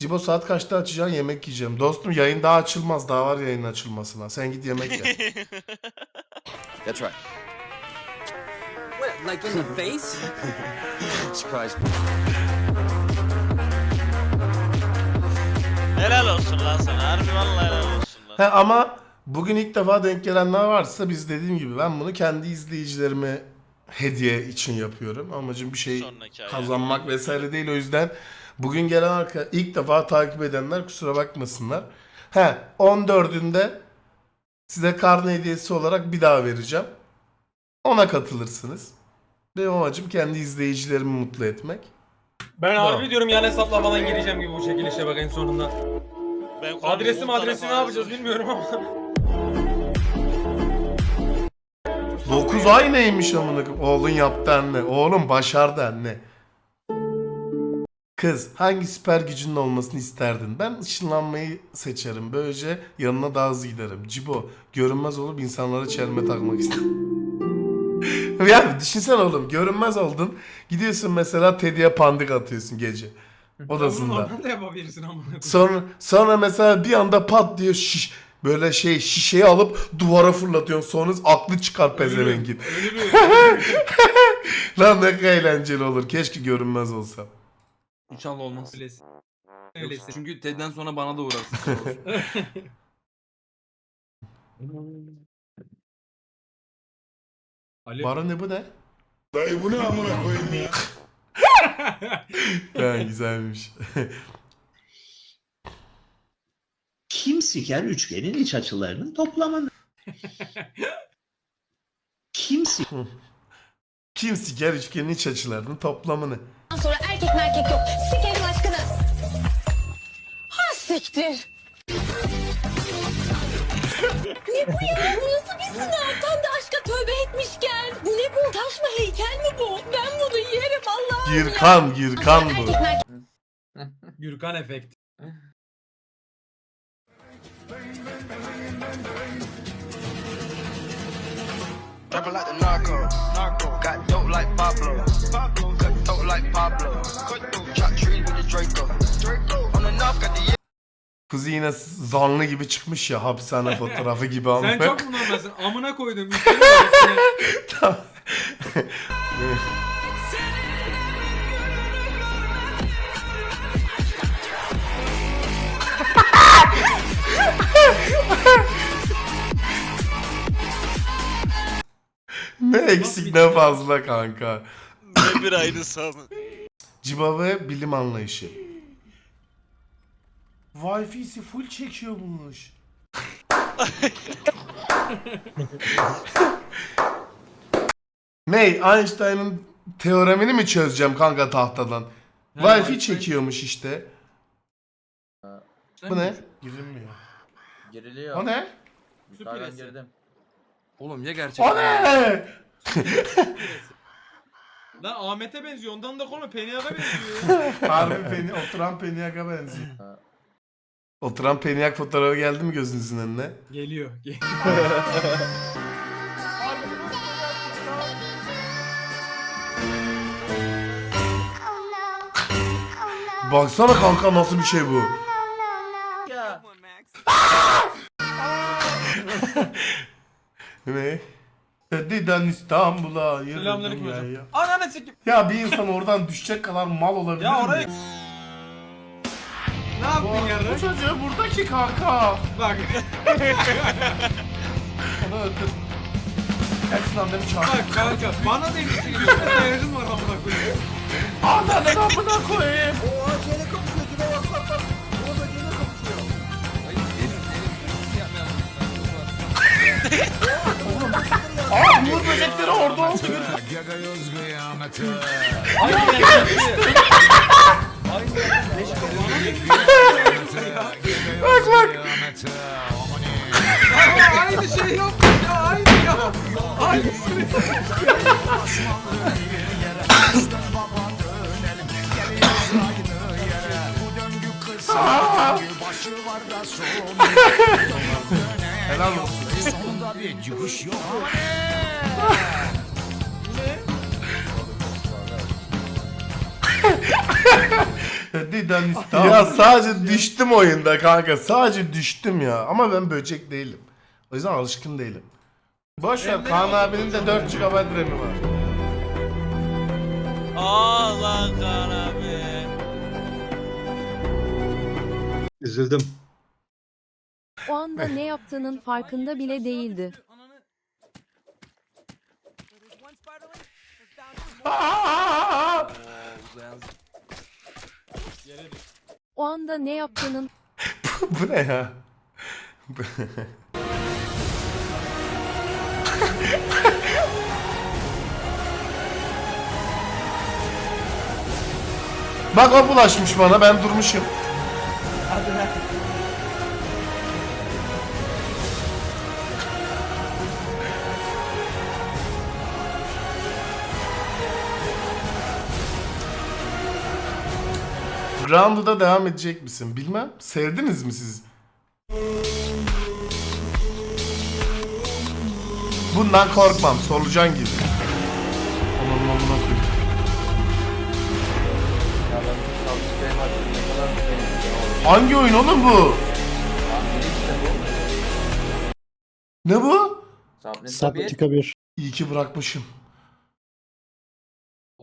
Cibo saat kaçta açacaksın yemek yiyeceğim. Dostum yayın daha açılmaz. Daha var yayın açılmasına. Sen git yemek ye. That's right. What, like in the face? Surprise. Helal olsun lan sana. Harbi vallahi helal olsun lan. He, ama bugün ilk defa denk gelenler varsa biz dediğim gibi ben bunu kendi izleyicilerime hediye için yapıyorum. Amacım bir şey Sonraki ay. kazanmak vesaire değil. O yüzden bugün gelen arka ilk defa takip edenler kusura bakmasınlar. He 14'ünde size karne hediyesi olarak bir daha vereceğim. Ona katılırsınız. Benim amacım kendi izleyicilerimi mutlu etmek. Ben Tamam. harbi diyorum yan hesapla falan gireceğim gibi bu çekilişe bak en sonunda. Ben Adresi komple adresi ne yapacağız bilmiyorum ama. 9 ay neymiş amına koyayım? Oğlun yaptı anne. Oğlum başardı anne. Kız hangi süper gücünün olmasını isterdin? Ben ışınlanmayı seçerim. Böylece yanına daha hızlı giderim. Cibo görünmez olup insanlara çelme takmak isterim. ya düşünsene oğlum görünmez oldun. Gidiyorsun mesela Teddy'ye pandik atıyorsun gece. Bunu Odasında. Normalde yapabilirsin amına koyayım. Sonra sonra mesela bir anda pat diyor şiş böyle şey şişeyi alıp duvara fırlatıyorsun. Sonra aklı çıkar pezevengin. Lan ne kadar eğlenceli olur. Keşke görünmez olsam. İnşallah olmaz. Öylesin. Yok, Öylesin. çünkü Ted'den sonra bana da uğrarsın. Ali. Baro ne bu ne? Dayı bu ne amına koyayım ya? Ha, güzelmiş. Kim siker üçgenin iç açılarının toplamını? Kim siker Kim siker üçgenin iç açılarının toplamını? Sonra erkek merkek yok. Sikerim aşkını. Ha siktir. ne bu ya? Bu nasıl bir sınav? Tam da aşka tövbe etmişken. Bu ne bu? Taş mı heykel mi bu? Ben bunu yerim Allah'ım ya. Girkan, Girkan bu. Erkek merkek Gürkan efekt. Rapping like the narco. Narco. Got dope like Pablo. Like Pablo. Cut. Chop trees with the Draco. Draco. On the knob got the Kuzi yine zanlı gibi çıkmış ya hapishane fotoğrafı gibi Sen ama. çok mu normalsin? Amına koydum. Üstüne bak üstüne. Tamam. ne eksik ne fazla kanka. Ne bir aynısı ama. Ciba ve bilim anlayışı. Wi-Fi'si full çekiyormuş. Ney? Einstein'ın teoremini mi çözeceğim kanka tahtadan? Wi-Fi çekiyormuş işte. Bu ne? Girilmiyor. Giriliyor. O ne? Yukarıdan Süpüresi. girdim. Oğlum ya gerçekten. O ne? Lan Ahmet'e benziyor. Ondan da konu Peniak'a benziyor. Harbi peni, oturan Peniak'a benziyor. Oturan Peniak fotoğrafı geldi mi gözünüzün önüne? Geliyor. Gel- Baksana kanka nasıl bir şey bu. Ya. Ne? Dediden İstanbul'a yürüdüm Selamünaleyküm ya, hocam. ya. Ananı sikim. Ya bir insan oradan düşecek kadar mal olabilir Ya mi? oraya... Ne yaptın Bu, bu yarın? çocuğu buradaki kanka. Bak. Onu öldür. Gelsin annemi çağır. Bak kanka. Bana demişsin gibi. Sayarım var amına koyayım. Ananı amına koyayım. Aa Uğur böcekleri orada oldu. Bak bak. Ama aynı şey yok ya. Aynı ya. Aynısını. Helal olsun. Ya sadece düştüm oyunda kanka. Sadece düştüm ya. Ama ben böcek değilim. O yüzden alışkın değilim. Boş ver Kaan abinin de 4 GB RAM'i var. Kaan abi. Üzüldüm. O anda ne yaptığının farkında bile değildi. O anda ne yaptığının Bu ne ya? Bak o bulaşmış bana ben durmuşum. Grounded'a devam edecek misin? Bilmem. Sevdiniz mi siz? Bundan korkmam. Solucan gibi. Aman amına koyayım. Ya ben bu Subscribe hakkında ne kadar beğendim. Hangi oyun oğlum bu? İşte. Ne bu? Subnet'te bir. İyi ki bırakmışım.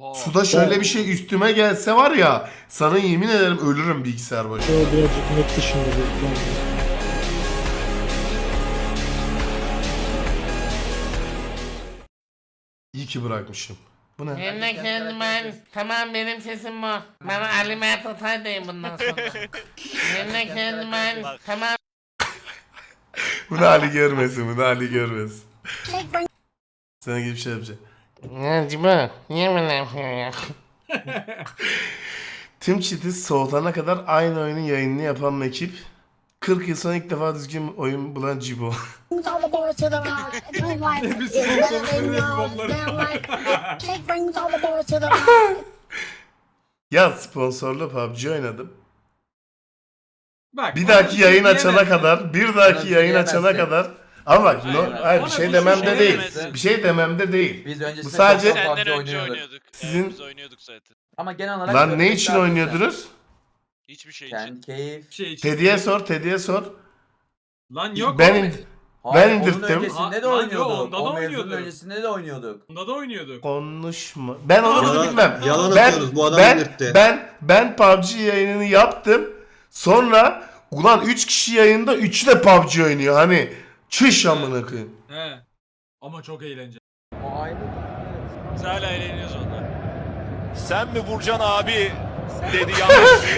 Aa, Suda şöyle bir şey üstüme gelse var ya sana yemin ederim ölürüm bilgisayar başında. İyi ki bırakmışım. Bu ne? Ben de kendim Tamam benim sesim bu. Ben Ali Mert Atay'dayım bundan sonra. Ben de kendim Tamam. Bunu Ali görmesin, bunu Ali görmesin. Sana gibi bir şey yapacak. Ya Cibo niye böyle yapıyor ya? Tüm çiti soğutana kadar aynı oyunun yayınını yapan ekip 40 yıl sonra ilk defa düzgün oyun bulan Cibo. ya sponsorlu PUBG oynadım. Bak, Bir dahaki yayın açana kadar, bir dahaki yayın açana kadar ama bak no, hayır bir şey bu dememde şey değil. diyemezsin. Bir şey dememde değil. Biz öncesinde Bu sadece- çok Senden PUBG önce oynuyorduk. oynuyorduk. Sizin- Evet, biz oynuyorduk zaten. Ama genel olarak... Lan ne için oynuyordunuz? Hiçbir şey için. Kendi keyif. Şey için. Teddy'ye sor, Teddy'ye sor. Lan yok ben oğlum. in- Hayır, Ben onun indirttim. öncesinde de Ha, lan oynuyorduk. onda da o mevzunun oynuyorduk. öncesinde de oynuyorduk. Bunda da oynuyorduk. konuşma. Ben onu bunu Yalan- bilmem. yalan ben, atıyorsunuz, bu adam ben, indirtti. ben, ben PUBG yayınını yaptım. Sonra ulan 3 kişi yayında 3'ü de PUBG oynuyor. Hani çüş amına koyayım. He. Ama çok eğlenceli. O ayrı. Biz hala eğleniyoruz onunla. Sen mi Burcan abi dedi yanlış.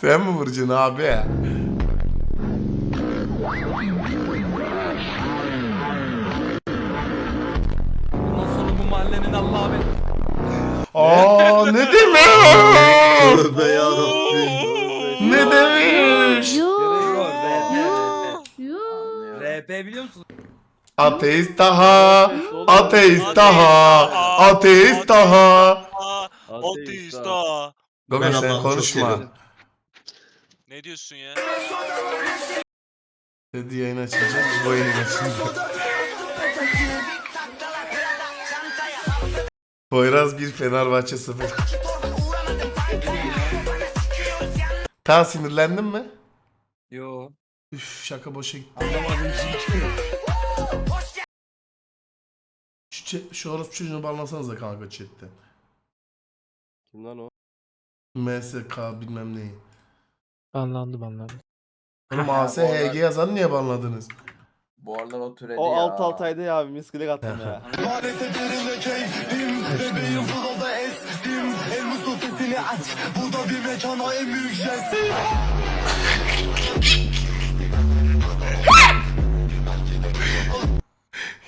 Sen mi vuracaksın abi? Bundan sonra bu mahallenin Allah'a be. Aa ne demek? RP biliyor musun? Ateist daha, ateist daha, ateist daha. Ateist ha. Gogo Ben sen çok konuşma. seviyorum. Ne diyorsun ya? Dedi yayın açacak, bu yayın açınca. Poyraz bir Fenerbahçe sıfır. Ta sinirlendin mi? Yo. Üf şaka boşa gitti. Anlamadım Şu, şu orospu çocuğunu banlasanıza kanka chatte. Kim lan o? MSK bilmem neyi. Banlandı banlandı. Oğlum ASHG yazanı niye banladınız? Bu aralar o türedi O ya. alt altayda ya abi misklik attım ya.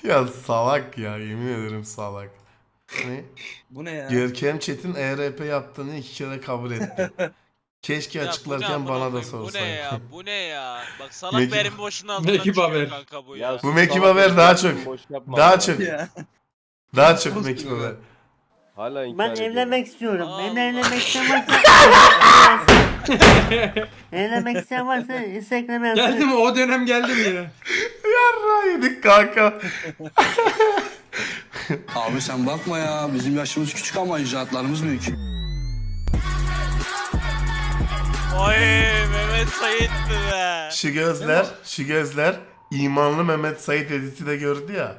Ya salak ya yemin ederim salak. Ne? Bu ne ya? Görkem Çetin ERP yaptığını iki kere kabul etti. Keşke Ya bu ne açıklarken bana da? Bu ne sorsaydı. ya? Bu ne ya? Bak salak Mekip- benim başının altından Mekip çıkıyor haber. kanka bu ya. Bu Mekip Haber daha çok. Daha çok. Ya. Daha çok Mekip Haber. Hala Ben evlenmek istiyorum. Allah. Evlenmek isteyen varsa evlenmek isteyen varsa Instagram'a yazın. Geldi mi? O dönem geldi mi yine? Yarra yedik kanka. Abi sen bakma ya bizim yaşımız küçük ama icraatlarımız büyük. Oy Mehmet Sait mi be? Şu gözler, şu gözler imanlı Mehmet Sait editi de gördü ya.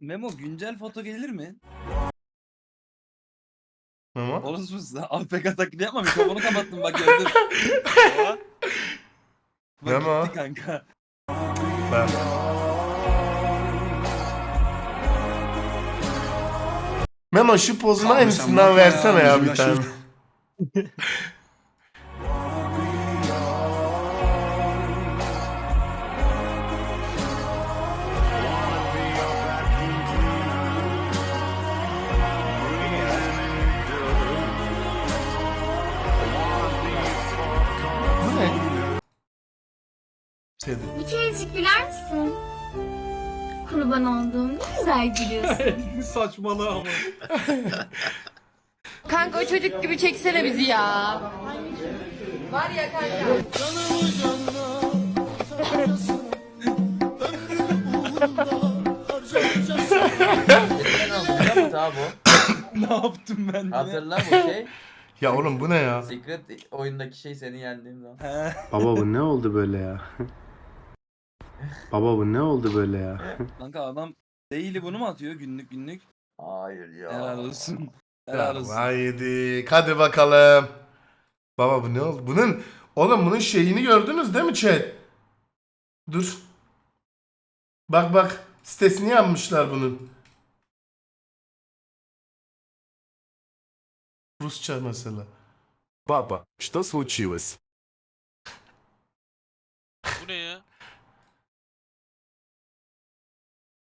Memo güncel foto gelir mi? Memo. Orası mısın? AFK taklidi yapma mikrofonu kapattım bak gördüm. Baba, Bak Memo. gitti kanka. Ben. Memo şu pozun aynısından versene ya bir tane. Bir kerecik güler misin? Kurban olduğum ne güzel gülüyorsun. Saçmalığı ama. kanka o çocuk gibi çeksene bizi ya. Var ya kanka. abi ne yaptım ben yine? Hatırla bu şey. Ya oğlum bu ne ya? Secret oyundaki şey seni yendiğim zaman. Baba bu ne oldu böyle ya? Baba bu ne oldu böyle ya? Kanka adam değili bunu mu atıyor günlük günlük? Hayır ya. Helal olsun. Ya Helal olsun. haydi. Hadi bakalım. Baba bu ne oldu? Bunun oğlum bunun şeyini gördünüz değil mi chat? Dur. Bak bak sitesini yapmışlar bunun. Rusça mesela. Папа, что случилось? bu ne ya?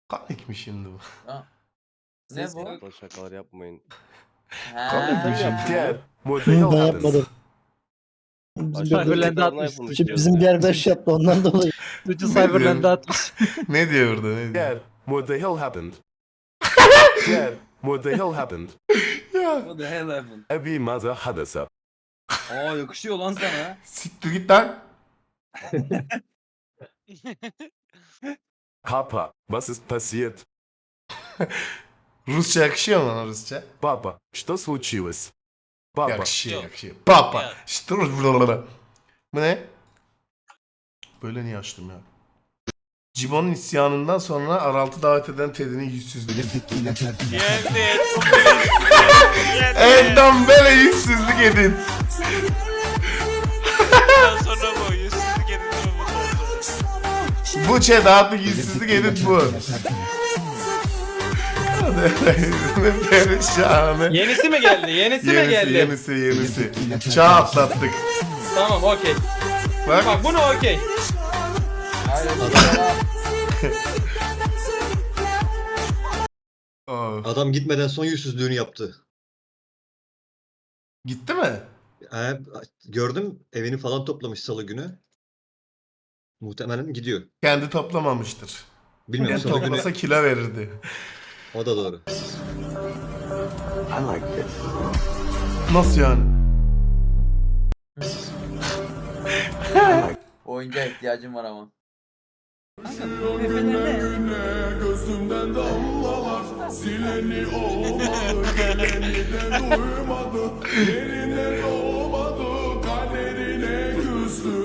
Komik mi şimdi bu? Ne Siz bu? Saçma şakalar yapmayın. Komik mi şimdi? Diğer modeli Bunu yapmadım. Bizim, Aşağı- Cyberland'e Cyberland'e atmıştı. bizim bir arkadaş yaptı ondan dolayı. Suçu Cyberland'e atmış. ne diyor orada ne diyor? What the hell happened? Diğer what the hell happened? Ya, What the hell happened? Abi maza hadasa. Aa yakışıyor lan sana. siktir git lan. Papa, was ist passiert? Rusça yakışıyor mu lan Rusça? Папа, что случилось? Папа, Yakışıyor Yok. yakışıyor. Papa. Ya. İşte bu ne? Böyle niye açtım ya? Cibo'nun isyanından sonra Araltı davet eden Teddy'nin yüzsüzlüğü. Geldi. Geldi. Elden böyle yüzsüzlük edin. Bu chat artık yüzsüzlük edin bu. ne perişane. Yenisi mi geldi? Yenisi, mi Yenisi geldi? yenisi yenisi. Çağ atlattık. Tamam okey. Bak Bak bunu okey. Adam gitmeden son yüzsüzlüğünü yaptı. gitti mi? Ee, gördüm evini falan toplamış salı günü. Muhtemelen gidiyor. Kendi toplamamıştır. Bilmiyorum Kendi salı günü toplasa kilo verirdi. o da doğru. Nasıl yani? Oyuncağa ihtiyacım var ama.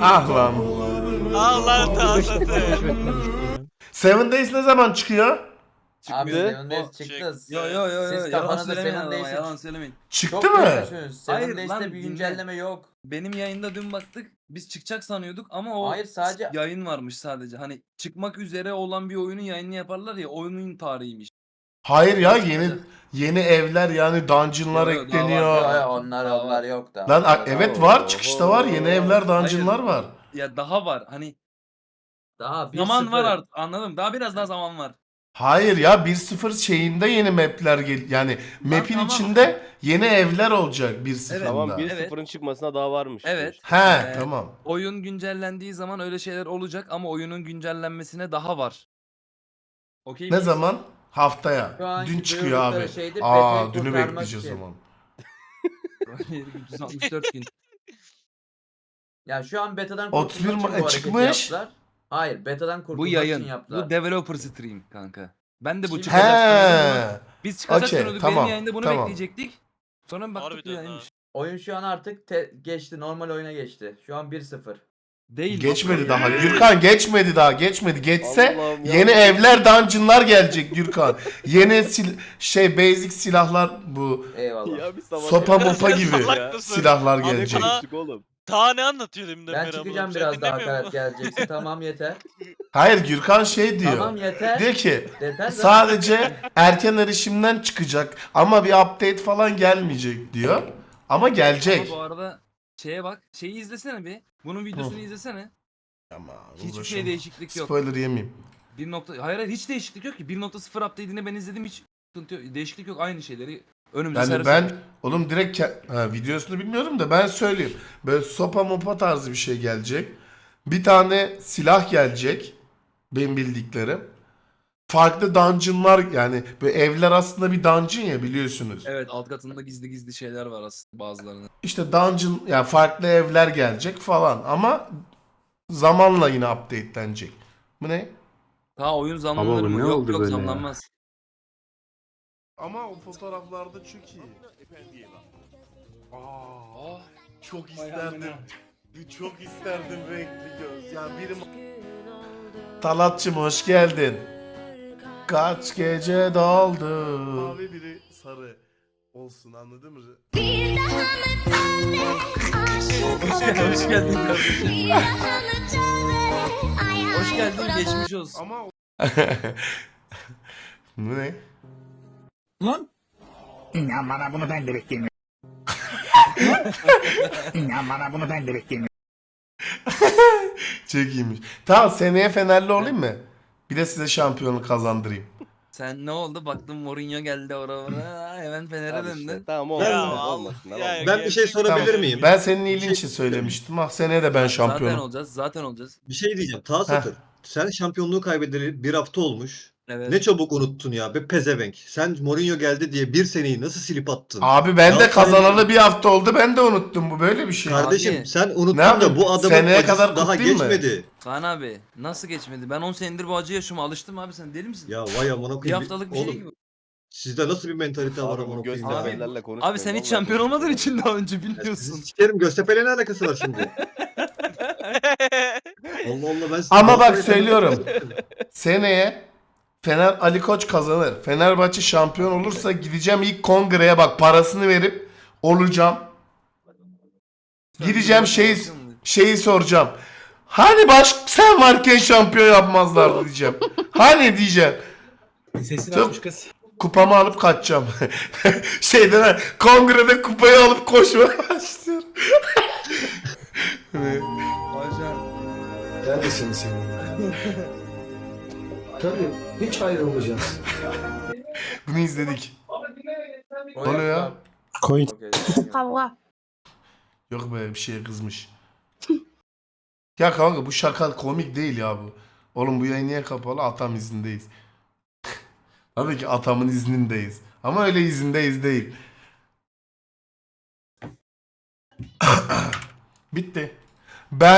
Ah lan. Allah tahtası. Seven Days ne zaman çıkıyor? Abi Çıkmıyor. Seven Days çıktı. Yo yo yo yo. Siz Yalan kafanızda söylemeyin Seven adama, Days'i yalan söylemeyin. Çıktı mı? konuşuyorsunuz. Seven Hayır Days'te lan, bir dinle. güncelleme yok. Benim yayında dün baktık. Biz çıkacak sanıyorduk ama o Hayır, sadece- yayın varmış sadece. Hani çıkmak üzere olan bir oyunun yayını yaparlar ya oyunun tarihiymiş. Hayır ya yeni yeni evler yani dungeonlar daha ekleniyor. var, Yo, yo, onlar onlar yok da. Lan a- evet var çıkışta var yeni evler dungeonlar var. Ya daha var. Hani Daha bir zaman var sıfır. artık. Anladım. Daha biraz daha zaman var. Hayır ya 1.0 şeyinde yeni mapler gel yani map'in tamam. içinde yeni evler olacak 1.0'da. Tamam, Tamam bir- 1-0'ın çıkmasına daha varmış. Evet. He Ee, tamam. Oyun güncellendiği zaman öyle şeyler olacak ama oyunun güncellenmesine daha var. Okey Ne miyiz? zaman? Haftaya. Anki Dün çıkıyor duyurdukları abi. şeyde Aa beta'yı dünü kurtarmak bekleyeceğiz o için. zaman. 364 gün. Ya şu an betadan 31 kurtulmak için bu hareketi çıkmış. yaptılar. Hayır betadan kurtulmak Bu için yayın. yaptılar. Bu developer stream kanka. Ben de bu Şimdi- çıkacak sanıyordum ama He. Biz çıkacak Okey, sanıyorduk. tamam, Benim yayında bunu tamam. bekleyecektik. Sonra baktık bu Harbiden yayınmış. Oyun şu an artık te- geçti. Normal oyuna geçti. Şu an 1-0. Değil. Geçmedi daha. Gürkan geçmedi daha. Geçmedi. Geçse Allah'ım ya. yeni evler, dungeonlar gelecek Gürkan. Yeni sil şey basic silahlar bu Eyvallah. bir sabah sopa ya. mopa gibi Salak mısın? silahlar Abi gelecek. konuştuk oğlum? Daha ne anlatıyor deminden Ben beri çıkacağım amına biraz daha hakaret musun? gelecekse. tamam yeter. Hayır Gürkan şey diyor. Tamam yeter. Diyor ki Yeter. sadece erken erişimden çıkacak ama bir update falan gelmeyecek diyor. Ama gelecek. Ama bu arada şeye bak. Şeyi izlesene bir. Bunun videosunu izlesene. Ama Hiçbir uğraşamam. şey değişiklik yok. Spoiler yemeyeyim. 1 nokta... Hayır hayır hiç değişiklik yok ki. 1.0 update'ini ben izledim hiç sıkıntı yok. Değişiklik yok. Aynı şeyleri önümüze Yani servis ben oğlum direkt ke- ha, videosunu bilmiyorum da ben söyleyeyim. Böyle sopa mopa tarzı bir şey gelecek. Bir tane silah gelecek. Benim bildiklerim. Farklı dungeonlar yani böyle evler aslında bir dungeon ya biliyorsunuz. Evet alt katında gizli gizli şeyler var aslında bazılarının. İşte dungeon yani farklı evler gelecek falan ama zamanla yine updatelenecek. Bu ne? Ha oyun zamlanır mı? Yok yok zamlanmaz. Ama o fotoğraflarda çok iyi. Aa, çok isterdim. Çok isterdim renkli göz. Yani birim... Talatçım hoş geldin. Kaç gece doldu. Mavi biri sarı olsun anladın mı? Hoş geldin, hoş geldin kardeşim. Hoş geldin geçmiş olsun. Ama Bu ne? İnan bana bunu ben de beklemiyorum. İnan bana bunu ben de beklemiyorum. Çok iyiymiş. Tamam seneye Fenerli olayım mı? Bir de size şampiyonluk kazandırayım. Sen ne oldu? Baktım Mourinho geldi oraya. Hemen Fener'e döndün. Tamam Ben- olmasın. Ya, olmasın. ya, Ben bir şey sorabilir Tamam. miyim? Ben senin iyiliğin şey- için söylemiştim. Ah seneye de ben Zaten şampiyonum. olacağız. Zaten olacağız. Bir şey diyeceğim. Ta Satır. Sen şampiyonluğu kaybedeli bir hafta olmuş. Evet. Ne çabuk unuttun ya be pezevenk. Sen Mourinho geldi diye bir seneyi nasıl silip attın? Abi ben de kazanalı bir hafta oldu. Ben de unuttum. Bu böyle bir şey. Kardeşim Abi, sen unuttun ne yapayım? da bu adamın Seneye acısı kadar daha kutlayayım mı? geçmedi. Kaan abi nasıl geçmedi? Ben 10 senedir bu acı yaşıma alıştım abi sen deli misin? Ya vay amına bir koyayım. haftalık bir şey Oğlum gibi. sizde nasıl bir mentalite var Abi amına koyayım ya? konuşmayın. Abi sen hiç vallahi şampiyon olmadığın için daha önce Ya Sizi bilmiyorsun. sikerim Göztepe'yle ne alakası var şimdi? Allah Allah ben Ama bak söylüyorum. tanımıyorum. Seneye Fener Ali Koç kazanır. Fenerbahçe şampiyon olursa gideceğim ilk kongreye bak parasını verip olacağım. Gideceğim şey şeyi soracağım. Hani baş sen varken şampiyon yapmazlardı diyeceğim. Hani diyeceğim. Sesini Çok- açmış Kupamı alıp kaçacağım. Şeyden kongrede kupayı alıp koşmaya başlıyorum. Neredesin sen? Tabii hiç ayrılmayacağız. Bunu izledik. Oluyor ya? Koy. Kavga. Yok be bir şeye kızmış. ya kanka bu şaka komik değil ya bu. Oğlum bu yayın niye kapalı? Atam izindeyiz. Tabii ki atamın iznindeyiz. Ama öyle izindeyiz değil. Bitti.